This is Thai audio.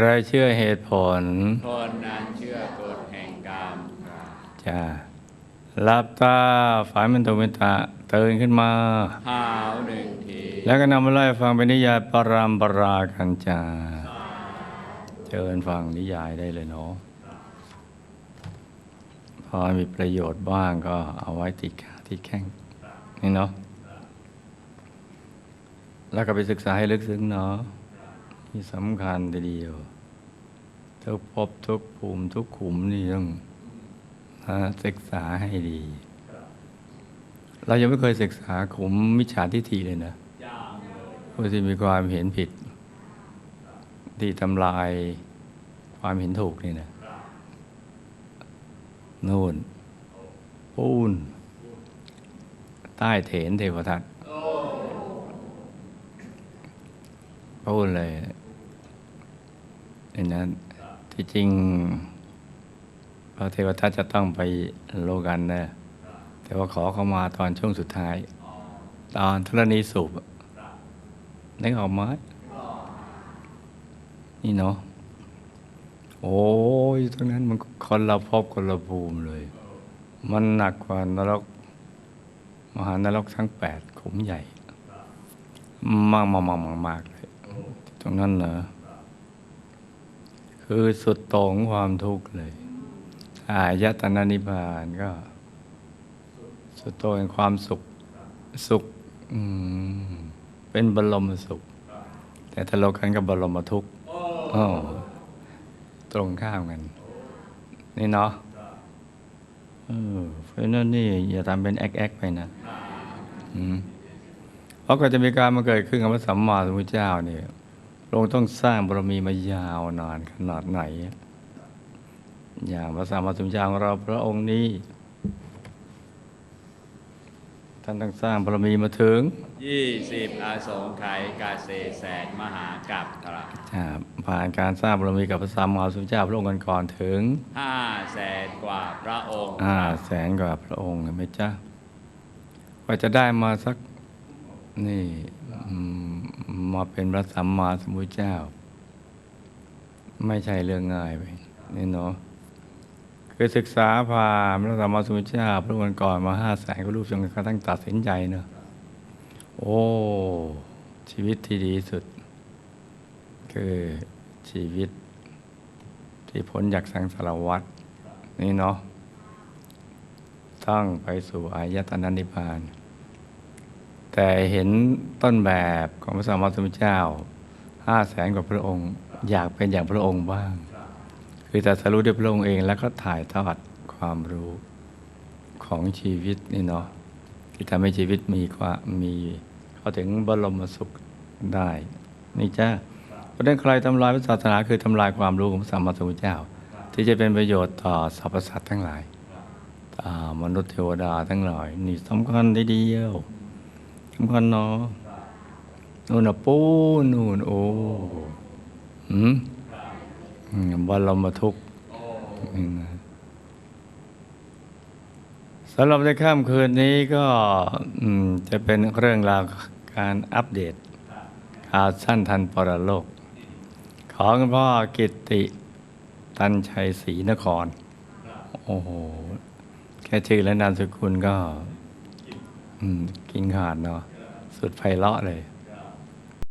ใครเชื่อเหตุผล คนนั้นเชื่อกฎแห่งกรรมจะหลับตาฝันเป็นตุเป็นตะตื่นขึ้นมาหาวหนึ่งที แล้วก็นำมาไล่ฟังเป็นนิยายปรามปรากันจาเชิญฟังนิยายได้เลยเนาะพอมีประโยชน์บ้างก็เอาไว้ติดขาติดแข้งนี่เนาะแล้วก็ไปศึกษาให้ลึกซึ้งเนาะ ที่สำคัญทีเดียวทุกภพทุกภูมิทุกขุมนี่ต้องศึกษาให้ดี เรายังไม่เคยศึกษาขุมมิจฉาทิฏฐิเลยนะผู้ที่มีความเห็นผิด ที่ทำลายความเห็นถูกนี่นะนู่นปูน ใต้เถนเทวทัต ปูนเลยดังนั้นที่จริงพระเทวทัตจะต้องไปโลกันนะแต่ว่าขอเขามาตอนช่วงสุดท้าย ตอนธรณีสูบนึกออกไหมนี่เนาะโอ้ยตรงนั้นมันคนละภพคนละภูมิเลย มันหนักกว่านรก มหานรกทั้งแปดขุมใหญ่ มากมากมากมากมากเลย ตรงนั้นเหรอ คือสุดโต่งความทุกข์เลย อายตนะนิพพานก็ สุดโต่งความสุข สุขเป็นบรมสุข แต่ถ้าเรากันกับบรมทุกข์ตรงข้ามกัน นี่เนาะเพราะนั้นนี่อย่าทำเป็นแอกแอกไปนะ อืม เพราะก็จะมีการมาเกิดขึ้นกับพระสัมมาสัมพุทธเจ้าเนี่ยพระองค์ต้องสร้างบารมีมายาวนานขนาดไหน อย่างพระสัมมาสัมพุทธเจ้าของเราพระองค์นี้ ท่านต้องสร้างบารมีมาถึงยี่สิบอาสงไขยกาเซแสนมหากับครับอ่าผ่านการสร้างบารมีกับพระสัมมาสัมพุทธเจ้าพระองค์ก่อนๆถึงห้าแสนกว่าพระองค์ห้าแสนกว่าพระองค์เห็นไหมจ๊ะกว่าจะได้มาสัก นี่มาเป็นพระสัมมาสัมพุทธเจ้า ไม่ใช่เรื่องง่ายไปนี่เนาะคือศึกษาพาพระสัมมาสัมพุทธเจ้าพระองค์ก่อนมาห้าแสนก็รูปจนกระทั่งตัดสินใจเนาะโอ้ ชีวิตที่ดีสุด คือชีวิตที่พ้นจากสังสารวัฏนี่เนาะต้องไปสู่อายตนะนิพพาน แต่เห็นต้นแบบของพระสัมมาสัมพุทธเจ้าห้าแสนกว่าพระองค์ อยากเป็นอย่างพระองค์บ้าง คือแต่สรู้ด้วยพระองค์เองแล้วก็ถ่ายทอดความรู้ของชีวิตนี่เนาะที่ทำให้ชีวิตมีความมีเข้าถึงบรมสุขได้ นี่จ้าเพราะนั้นใครทำลายพระศาสนาคือทำลายความรู้ของพระสัมมาสัมพุทธเจ้า ที่จะเป็นประโยชน์ต่อสรรพสัตว์ทั้งหลายมนุษย์เทวดาทั้งหลายนี่สำคัญทีเดียว สำคัญเนาะนู่นนะปูนู่นโอ้หืมอืมบรมทุกข์สำหรับในค่ำคืนนี้ก็จะเป็นเรื่องราวการอัปเดตข่าวสั้นทันปรโลก ของคุณพ่อกิตติตันชัยศรีนคร โอ้โห แค่ชื่อและนามสกุลก็ กินขาดเนาะสุดไพเราะเลย